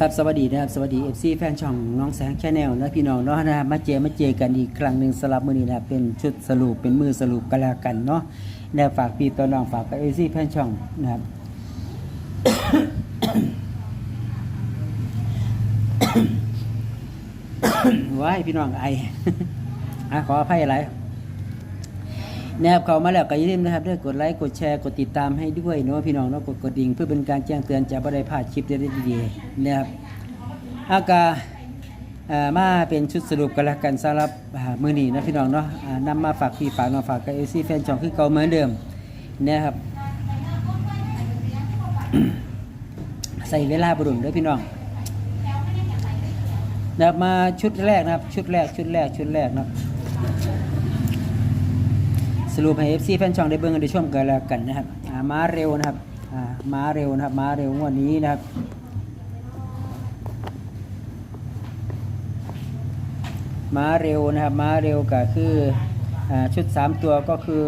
ครับสวัสดีนะครับสวัสดี FC แฟนช่องน้องแสงแชนแนลนะพี่น้องเนาะนะมาเจอมาเจอกันอีกครั้งหนึ่งสลับมือนี้นะครับเป็นชุดสรุปเป็นมือสรุปกันแล้วกันเนาะแนวฝากพี่ตัวน้องฝากกับ FC แฟนช่องนะครับว้ายพี่น้องไอขออภัยอะไร นะครับเข้ามาแล้วก็อย่าลืมนะครับด้วยกดไลค์กดแชร์กดติดตามให้ด้วยเนาะพี่น้องเนาะกดกระดิ่งเพื่อเป็นการแจ้งเตือนจะไม่ได้พลาดคลิปดีๆนะครับอากาอ่อมาเป็นชุดสรุปกันแล้วกันสำหรับมือหนีนะพี่น้องเนาะนำมาฝากพี่ฝากน้องฝากกับเอซี่แฟนช่องคือเก่าเหมือนเดิมนะครับใส่เวลาบรุนด้อพี่น้องนะมาชุดแรกนะครับ ชุดแรกชุดแรกชุดแรกนะครับ สรุปให้ FC แฟนช่องได้เบิ่งกันได้ชมกันแล้วกันนะครับอ่ามาเร็วนะครับอ่ามาเร็วนะครับมาเร็วงวดนี้นะครับมาเร็วนะครับมาเร็วก็คืออ่าชุด 3 ตัวก็คือ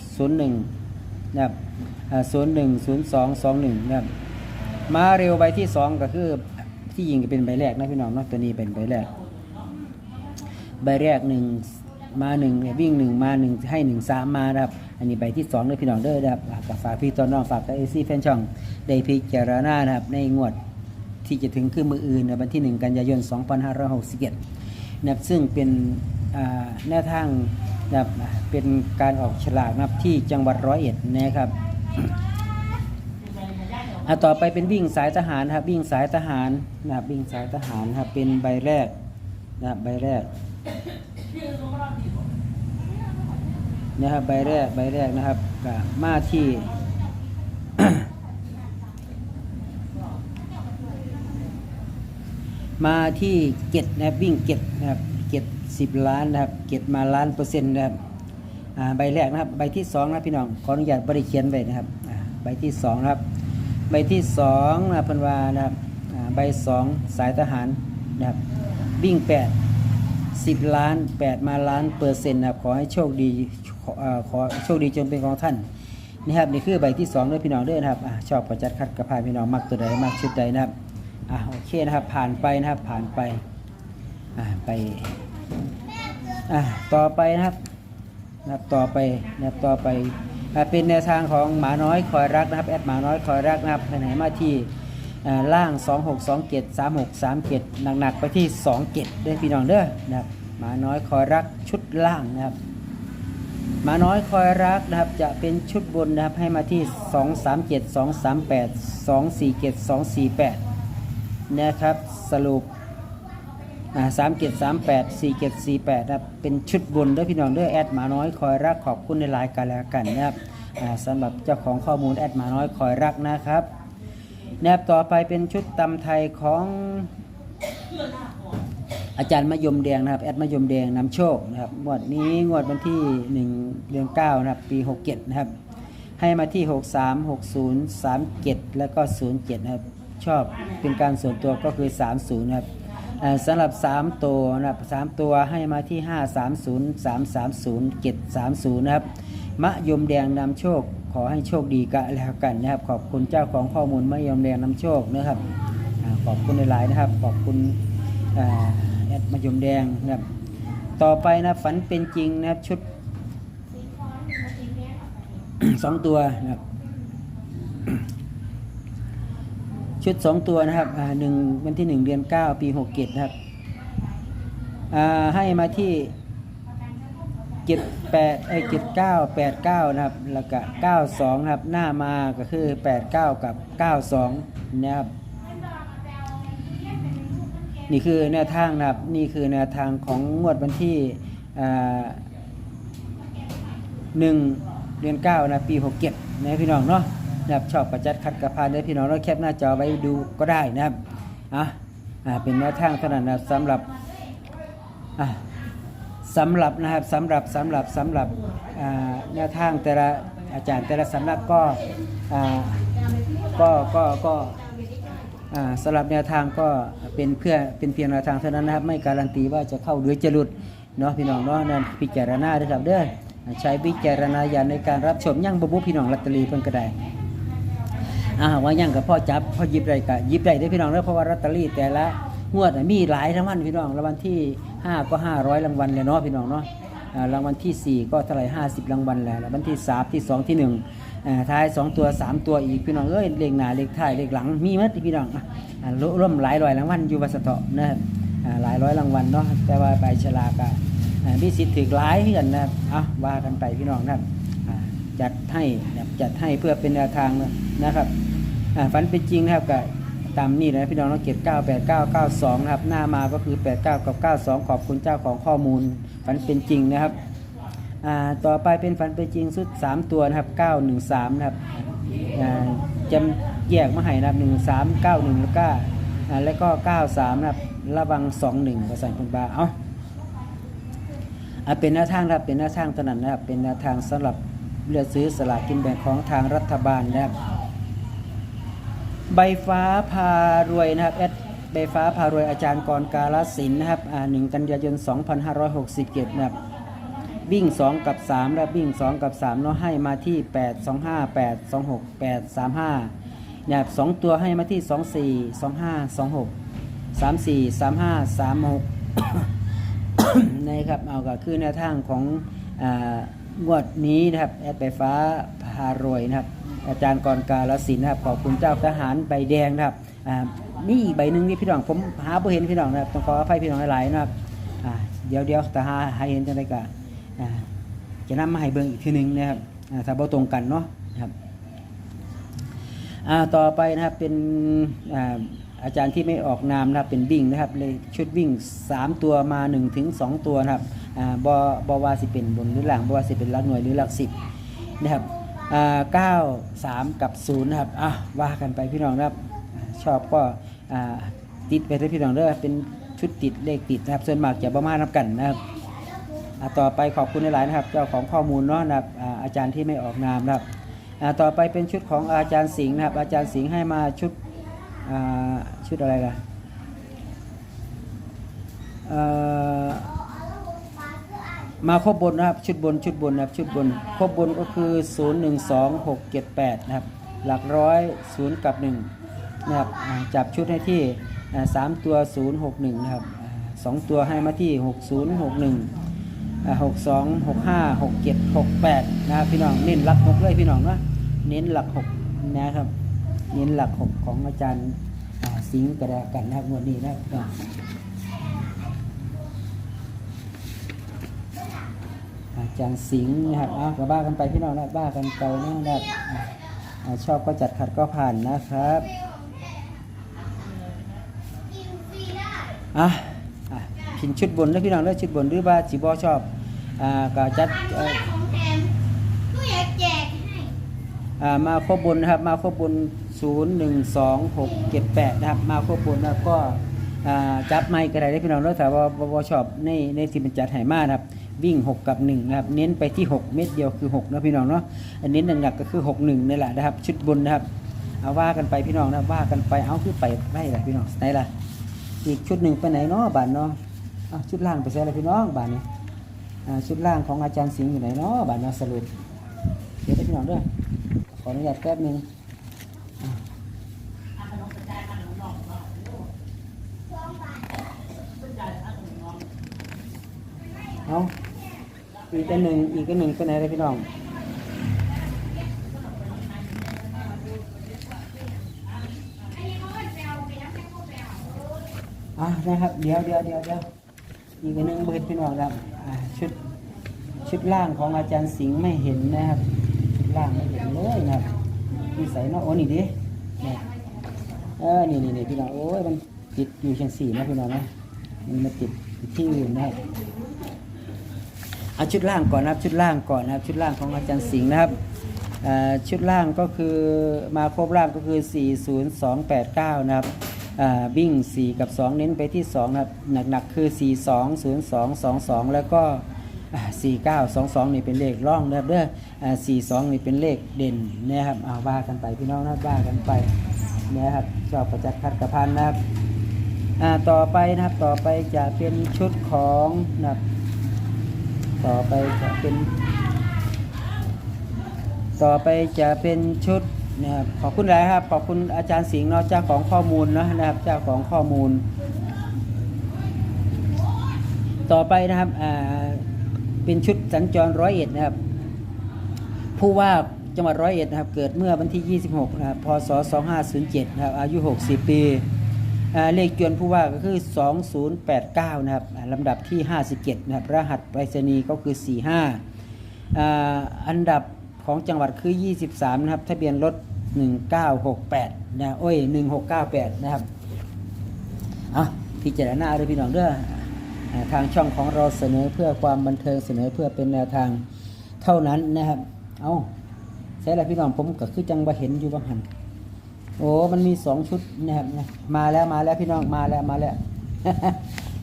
301นะครับอ่า010221นะครับมาเร็วใบที่ 2 ก็คือที่ยิงก็เป็นใบแรกนะพี่น้องเนาะตัวนี้เป็นใบแรกใบแรกหนึ่ง มาหนึ่งวิ่งหนึ่งมาหนึ่งให้หนึ่งสามมาครับ อันนี้ใบที่สองเลยพี่น้องเด้อครับอ่ากับฝากพี่ตอนน้องฝากกับเอซี่แฟนช่องได้พิจารณาครับในงวดที่จะถึงคือมืออื่นในวันที่ 1 กันยายน 2561นะครับซึ่งเป็นอ่าแนวทางนะครับเป็นการออกฉลากนะครับที่จังหวัดร้อยเอ็ดนะครับต่อไปเป็นวิ่งสายทหารครับวิ่งสายทหารนะครับวิ่งสายทหารครับเป็นใบแรกนะครับใบแรก นะครับใบแรกใบแรกนะครับก็มาที่มาที่เก็ดนะครับวิ่งเก็ดนะครับเก็ดสิบล้านนะครับเก็ดมาล้านเปอร์เซ็นต์นะครับใบแรกนะครับ ใบที่สองนะพี่น้องขออนุญาตบริเขียนไว้นะครับใบที่สองนะครับ ใบที่สองนะพันวานะครับใบสองสายทหารนะครับวิ่งแปด สิบล้านแปดมาล้านเปอร์เซ็นต์นะครับขอให้โชคดีขอขอโชคดีจงเป็นของท่านนี่ครับนี่คือใบที่สองด้วยพี่น้องด้อนะครับอชอบประจัดคัดกระพายพี่น้องมักตัวใดมักชุดใดนะครับอะโอเคนะครับผ่านไปนะครับผ่านไปอะไปอะต่อไปนะครับนะครับต่อไปนะครับต่อไปเป็นแนวทางของหมาน้อยคอยรักนะครับแอดหมาน้อยคอยรักนะครับไปไหนมาที่ ล่าง 2 6 2 7 3 6 3 7 หนักๆ ไปที่ 2 7ด้วยพี่น้องเด้อนะครับหมาน้อยคอยรักชุดล่างนะครับหมาน้อยคอยรักนะครับจะเป็นชุดบนนะครับให้มาที่ 2 3 7 2 3 8 2 4 7 2 4 8 นะครับสรุปอ่า3 7 3 8 4 7 4 8นะครับเป็นชุดบนเด้อพี่น้องเด้อแอดหมาน้อยคอยรักขอบคุณในไลน์กันแล้วกันนะครับสำหรับเจ้าของข้อมูลแอดหมาน้อยคอยรักนะครับ แนบต่อไปเป็นชุดตำไทยของอาจารย์มะยมแดงนะครับแอดมะยมแดงนำโชคนะครับงวดนี้งวดวันที่1เดือน9นะครับปี67นะครับ ให้มาที่ 63 60 37 แล้วก็ 07นะครับชอบเป็นการส่วนตัวก็คือ 30นะครับสำหรับ 3 ตัวนะครับ3ตัวให้มาที่ 530 330 730 นะครับมะยมแดงนำโชค อให้โชคดีกันแล้วกันนะครับ ขอบคุณเจ้าของข้อมูลมะยมแดงนำโชคนะครับขอบคุณในไลน์นะครับ ขอบคุณอ่าแอดมะยมแดงนะครับ ต่อไปนะฝันเป็นจริงนะครับชุดสองตัวนะครับชุดสองตัวนะครับหนึ่งวันที่หนึ่งเดือนเก้าปีหกเจ็ดนะครับให้มาที่เจ็ด แปดไอ้เจ็ดเก้าแปดเก้านะครับ แล้วก็เก้าสองนะครับ หน้ามาก็คือแปดเก้ากับเก้าสองนะครับ นี่คือแนวทางนะครับ นี่คือแนวทางของงวดวันที่หนึ่งเดือนเก้านะปีหกเจ็ดนะพี่น้องเนาะนะครับชอบประจัดคัดกระพานได้พี่น้องแล้วแคปหน้าจอไว้ดูก็ได้นะครับอะอ่าเป็นแนวทางเท่านั้นนะสำหรับอะ สำหรับนะครับสำหรับสำหรับสำหรับแนวทางแต่ละอาจารย์แต่ละสำนักก็ก็ก็ก็สำหรับแนวทางก็เป็นเพื่อเป็นเพียงแนวทางเท่านั้นนะครับ ไม่การันตีว่าจะเข้าหรือจะหลุดเนาะพี่น้องเนาะนั่นพิจารณาด้วยครับเด้อใช้วิจารณญาณในการรับชมยั่งบบุพี่น้องลัตเตอรี่เพิ่นก็ได้อ่าว่ายังกับพ่อจับพ่อหยิบได้ก็หยิบได้เด้พี่น้องเด้อเพราะว่าลอตเตอรี่แต่ละงวดน่ะมีหลายรางวัลพี่น้องรางวัลที่ ห้าก็ห้าร้อยรางวัลเลยเนาะพี่น้องเนาะรางวัลที่สี่ก็เท่าไหร่ห้าสิบรางวัลแหละรางวัลที่สามที่สองที่หนึ่งท้ายสองตัวสามตัวอีกพี่น้องเอ้ยเลขหน้าเลขท้ายเลขหลังมีมัดพี่น้องร่วมหลายร้อยรางวัลอยู่วัสะเถาะนะครับอ่าหลายร้อยรางวัลเนาะแต่ว่าใบฉลากอะอ่ามีสิทธิ์ถือหลายเพื่อนนะครับอะว่ากันไปพี่น้องนะครับจัดให้จัดให้เพื่อเป็นแนวทางนะครับฝันเป็นจริงนะครับกับ ตามนี่นะพี่น้องเราเก็บ9 8 9 9 2นะครับหน้ามาก็คือ 8 9 กับ 92 ขอบคุณเจ้าของข้อมูลฝันเป็นจริงนะครับต่อไปเป็นฝันเป็นจริงสุด 3 ตัวนะครับ 913 นะครับจำแยกมาให้นะครับ13 91 แล้วก็แล้วก็ 93 นะครับ ระวัง 21ประสานคุณบาเอาอ่าเป็นแนวทางนะครับเป็นแนวทางตนนั้นนะครับเป็นแนวทางสำหรับเลือกซื้อสลากกินแบ่งของทางรัฐบาลนะครับ ใบฟ้าพารวยนะครับแอดใบฟ้าพารวยอาจารย์กรกาลสินนะครับอ่าหนึ่งกันยายน 2567นะครับวิ่ง 2 กับ 3 และวิ่ง 2 กับ3เนาะให้มาที่ 8 2 5 8 2 6 8 3 5นะครับสองตัวให้มาที่ 2 4 2 5 2 6 3 4 3 5 3 6นะครับเอาก็คือแนวทางของอางวดนี้นะครับแอดใบฟ้าพารวยนะครับ อาจารย์กรกาลสินนะครับขอบคุณเจ้าทหารใบแดงนะครับอ่ามีอีกใบหนึ่งนี่พี่น้องผมหาบ่เห็นพี่น้องนะครับต้องขออภัยพี่น้องหลายๆนะครับเดี๋ยวเดี๋ยวแต่หาให้เห็นจังไดก็อ่าจะนำมาให้เบิ่งอีกทีหนึงนะครับอ่าถ้าบ่ตรงกันเนาะนะครับอ่าต่อไปนะครับเป็นอ่าอาจารย์ที่ไม่ออกนามนะครับเป็นวิ่งนะครับเลยชุดวิ่ง 3 ตัวมา1ถึง2ตัวนะครับอ่าบ่บ่ว่าสิเป็นบนหรือหลังบ่ว่าสิเป็นลักหน่วยหรือหลักสิบนะครับ เก้าสามกับศูนะครับอะว่ากันไปพี่น้องนะครับชอบก็ติดไปเลยพี่น้องเด้อเป็นชุดติดเลขติดนะครับ ส่วนมากจะประมาณนับกันนะครับต่อไปขอบคุณหลายๆนะครับ เจ้าของข้อมูลเนาะนะครับอาจารย์ที่ไม่ออกนามนะครับต่อไปเป็นชุดของอาจารย์สิงห์นะครับ อาจารย์สิงห์ให้มาชุดชุดอะไรล่ะ มาครบบนนะครับชุดบนชุดบนนะครับชุดบนครบบนก็คือ 0 1 2 6 7 8 นะครับ หลักร้อย0กับ1นะครับจับชุดให้ที่อ่าสามตัว 0 6 1 นะครับอ่าสองตัวให้มาที่ 6 0 6 1 6 2 6 5 6 7 6 8 นะครับพี่น้องเน้นหลัก 6 เลยพี่น้องนะเน้นหลัก 6 นะครับ เน้นหลัก 6 ของอาจารย์สิงห์กระดากันนะครับงวดนี้นะครับ อาจารย์สิงห์นะครับอะก็บ้ากันไปพี่น้องนะบ้ากันไปนะครับชอบก็จัดขัดก็ผ่านนะครับอะพินชุดบนแล้วพี่น้องแล้วชุดบนหรือว่าจีบอชอบอ่าก็จัดอ่อของแถมก็อยากแจกให้อ่ามาครบบนนะครับมาครบบน 0 1 2 6 7 8 นะครับ มาครบบนนะครับก็จับไม้กระไดได้พี่น้องแล้วแต่ว่าบวชอบในในที่มันจัดไหมานะครับ วิ่ง 6 กับ1นะครับเน้นไปที่ 6 เม็ดเดียวคือ6นะพี่น้องเนาะอันเน้นหนักๆก็คือ 6 1นี่แหละนะครับ ชุดบนนะครับเอาว่ากันไปพี่น้องนะว่ากันไปเอาคือไปไม่ละพี่น้องไหนล่ะอีกชุดหนึ่งไปไหนเนาะบานเนาะชุดล่างไปใส่อะไรพี่น้องบานนี้อ่าชุดล่างของอาจารย์สิงห์อยู่ไหนเนาะบานเนาะสรุปเดี๋ยวให้พี่น้องด้วยขออนุญาตแป๊บหนึงอะเอา อีกอันหนึ่งอีกอันหนึ่งไปไหนเลยพี่น้องอะนะครับเดี๋ยวเดี๋ยวเดี๋ยวเดี๋ยวอีกอันหนึ่งเบิดพี่น้องครับอ่าชุดชุดล่างของอาจารย์สิงห์ไม่เห็นนะครับชุดล่างไม่เห็นเลยนะครับนี่ใส่เนาะโอ้นี่ดิเนี่ยเออนี่นี่นี่พี่น้องโอ้ยมันติดอยู่เชียงสี่นะพี่น้องนะมันมาติดที่อื่นนะครับ เอาชุดล่างก่อนนะครับชุดล่างก่อนนะครับชุดล่างของอาจารย์สิงห์นะครับชุดล่างก็คือมาครบล่างก็คือ 40289 นะครับวิ่ง 4 กับ 2 เน้นไปที่ 2 นะครับ หนักๆคือ 420222 แล้วก็สี่เก้าสองสองนี่เป็นเลขร่องนะครับเด้อสี่สองนี่เป็นเลขเด่นนะครับเอาว่ากันไปพี่น้องนะว่ากันไปนะครับชอบประจักษ์คัดกระพันนะครับต่อไปนะครับต่อไปจะเป็นชุดของนะครับ ต่อไปจะเป็น ต่อไปจะเป็นชุดนะครับขอบคุณหลายครับขอบคุณอาจารย์สิงห์เนาะเจ้าของข้อมูลเนาะนะครับเจ้าของข้อมูล ต่อไปนะครับอ่าเป็นชุดสัญจรร้อยเอ็ดนะครับ ผู้ว่าจังหวัดร้อยเอ็ดนะครับ เกิดเมื่อวันที่ 26นะครับพศ2507นะครับอายุ 60 ปี เลขจวนผู้ว่าก็คือ 2089 นะครับลำดับที่ 57 นะครับ รหัสไปรษณีย์ก็คือ 45อ่าอันดับของจังหวัดคือ 23 นะครับ ทะเบียนรถ 1968 นะโอ้ย 1698 นะครับอะพิจารณาด้วยพี่น้องเด้อทางช่องของเราเสนอเพื่อความบันเทิงเสนอเพื่อเป็นแนวทางเท่านั้นนะครับ เอาใช่แล้วพี่น้องผมก็คือจังบ่เห็นอยู่บางหัน โอ้มันมีสองชุดนะครับนะมาแล้วมาแล้วพี่น้องมาแล้วมาแล้ว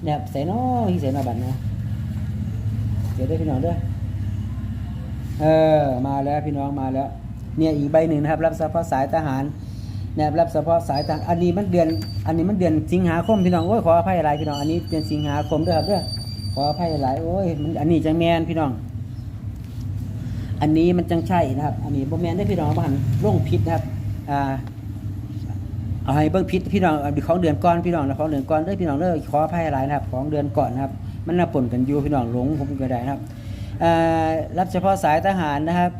เนี่ยใส่น้อยใส่น้อยบัตรนะเดี๋ยวได้พี่น้องด้อเออมาแล้วพี่น้องมาแล้ว เนี่ยอีกใบหนึ่งนะครับ รับเฉพาะสายทหารนะครับรับเฉพาะสายทางอันนี้มันเดือน อันนี้มันเดือนสิงหาคมพี่น้องโอ้ยขออภัยหลายพี่น้องอันนี้เดือนสิงหาคมด้วยครับด้อขออภัยหลายโอ้ยมันอันนี้จังแมนพี่น้อง อันนี้มันจังใช่นะครับ อันนี้บ่แมนได้พี่น้องบ้านร่งพิษนะครับอ่า เอาให้เบิ่งพิษพี่น้องเอของเดือนก่อนพี่น้องนะของเดือนก่อนเด้อพี่น้องเด้อขออภัยหลายนะครับ ของเดือนก่อนนะครับ มันน่าปนกันอยู่พี่น้องหลงผมก็ได้นะครับอ่ารับเฉพาะสายทหารนะครับ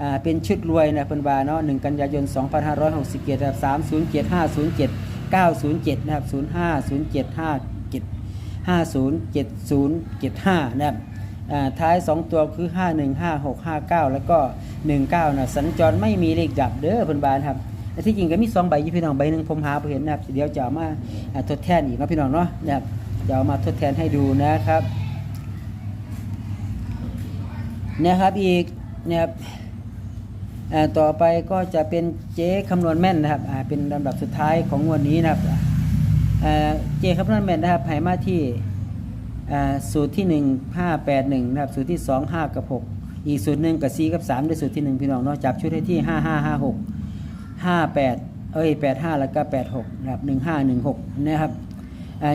อ่าเป็นชุดรวยนะเพิ่นว่าเนาะ1กันยายน 2567นะครับ307 507 907นะครับ050757 507075นะครับอ่าท้าย 2 ตัวคือ 515659 แล้วก็ 19นะสัญจรไม่มีเลขดับเด้อเพิ่นว่านะครับ แต่ที่จริงก็มี2ใบอยู่พี่น้องใบหนึ่งผมหาบ่เห็นนะครับเดี๋ยวจะเอามาทดแทนอีกนะพี่น้องเนาะนะครับจะเอามาทดแทนให้ดูนะครับนะครับอีกนะครับต่อไปก็จะเป็นเจ๊คำนวณแม่นนะครับเป็นลำดับสุดท้ายของงวดนี้นะครับเจ๊คำนวณแม่นนะครับให้มาที่สูตรที่ 1 5 8 1นะครับสูตรที่ 2 5 กับ 6 อีกสูตรหนึ่งกับ4กับ3ด้วยสูตรที่ 1 พี่น้องเนาะจับชุดให้ที่ 5 5 5 6 5 8 เอ้ย 8 5 แล้วก็ 8 6 นะครับ 1 5 1 6 นะครับ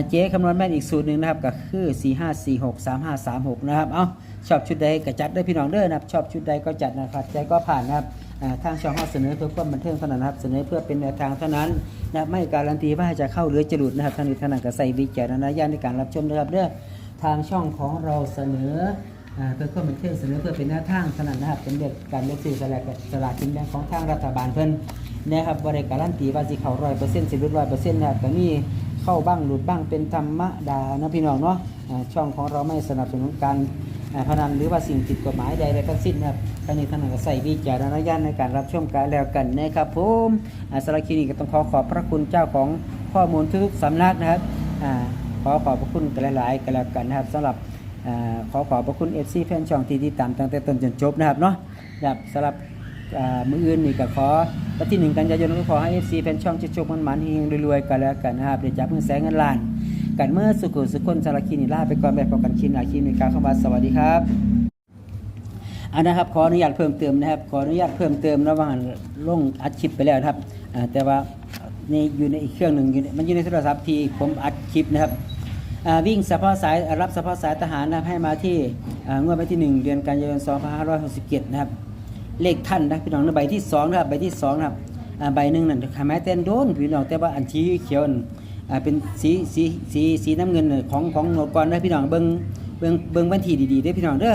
เจ๊คำนวณแม่นอีกสูตรหนึ่งนะครับก็คือ 4 5 4 6 3 5 3 6 นะครับ เอาชอบชุดใดก็จัดได้พี่น้องเด้อนะครับ ชอบชุดใดก็จัดนะครับ ใจก็ผ่านนะครับทางช่องเราเสนอเพื่อความบันเทิงเท่านั้นนะครับ เสนอเพื่อเป็นแนวทางเท่านั้นนะไม่การันตีว่าจะเข้าหรือจะหลุดนะครับทางนี้ทางนั้นก็ใส่วิจารณญาณในการรับชมนะครับเด้อทางช่องของเราเสนอเพื่อความบันเทิงเสนอเพื่อเป็นแนวทางเท่านั้นนะครับเป็นเด็กการเลือกซื้อสลากสลากกินแบ่งของทางรัฐบาลเพิ่น นะครับบริการันตีว่าสิเขาร้อยเปอร์เซ็นต์สิบร้อยเปอร์เซ็นต์นะครับก็มีเข้าบ้างหลุดบ้างเป็นธรรมดานะพี่น้องเนาะช่องของเราไม่สนับสนุนการพนันหรือว่าสิ่งผิดกฎหมายใดๆทั้งสิ้นนะครับท่านนี้ท่านก็ใส่วิจารณญาณในการรับชมกันแล้วกันนะครับผมอ่ารับคลิปนี้ก็ต้องขอขอบพระคุณเจ้าของข้อมูลทุกๆสำนักนะครับอขอขอบพระคุณกันหลายๆกันแล้วกันนะครับสำหรับอขอขอบพระคุณ FC แฟนช่องที่ติดตามตั้งแต่ต้นจนจบนะครับเนาะสำหรับ มืออื่นนี่ก็ขอวันที่หนึ่งกันยายนก็ขอให้ FC แฟนช่องจะโชคมันมันๆเฮงรวยๆกันแล้วกันนะครับเดี๋ยวจับมือแสงเงินล้าน กันเมื่อสุขุสุขคนสารคินิลาไปก่อนแบบพอกันคินอาคินในการเข้ามาสวัสดีครับอันนะครับขออนุญาตเพิ่มเติมนะครับขออนุญาตเพิ่มเติมระหว่างลงอัดคลิปไปแล้วนะครับแต่ว่านี่อยู่ในอีกเครื่องหนึ่งมันอยู่ในโทรศัพท์ที่ผมอัดคลิปนะครับวิ่งเฉพาะสายรับเฉพาะสายทหารนะครับให้มาที่งวดวันที่ 1 เดือนกันยายน2567นะครับ เลขท่านนะพี่น้องนะใบที่สองนะครับใบที่สองนะครับใบหนึ่งนั่นขายไม้เต้นโดนพี่น้องแต่ว่าอันชี้เขียวนั่นอ่าเป็นสีสีสีสีน้ำเงินของของโนดก่อนนะพี่น้องเบิ้งเบิ้งเบิ้งวันที่ดีๆเด้พี่น้องเด้อ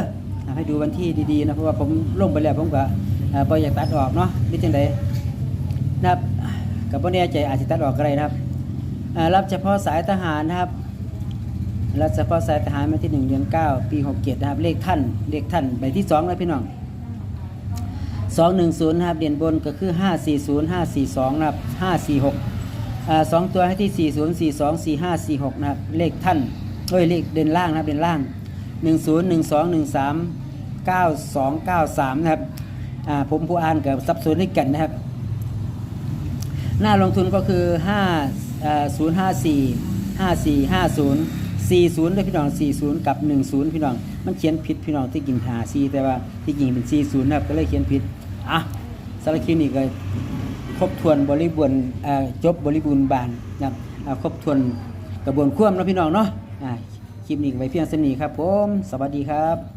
ให้ดูวันที่ดีๆนะเพราะว่าผมลงไปแล้วผมก็อ่าบ่อยากตัดออกเนาะนี่จังไดนะครับกับบ่อแน่ใจอาจจะตัดออกก็ได้นะครับรับเฉพาะสายทหารนะครับรับเฉพาะสายทหารมาที่1เดือน9ปี67นะครับเลขท่านเลขท่านใบที่2นะพี่น้อง 210นะครับเด่นบนก็คือ 540 542นะครับ546อ่าสองตัวให้ที่ 40 42 45 46นะครับเลขท่านเอ้ยเลขเด่นล่างนะครับเด่นล่าง 10 12 13 92 93นะครับอ่าผมผู้อ่านกับซับซ้อนให้กันนะครับ หน้าลงทุนก็คือ5อ่อ054 5450 40ด้วยพี่น้อง 40 กับ 10 พี่น้อง มันเขียนผิดพี่น้องที่กินหาซีแต่ว่าที่จริงเป็น 40นะครับก็เลยเขียนผิด อะสารคลิปนี้ก็ครบถ้วนบริบูรณ์จบบริบูรณ์บานนะครับครบถ้วนกระบวนความแล้วพี่น้องเนาะคลิปนี้ก็ไปเพียงเท่านี้ครับผม สวัสดีครับ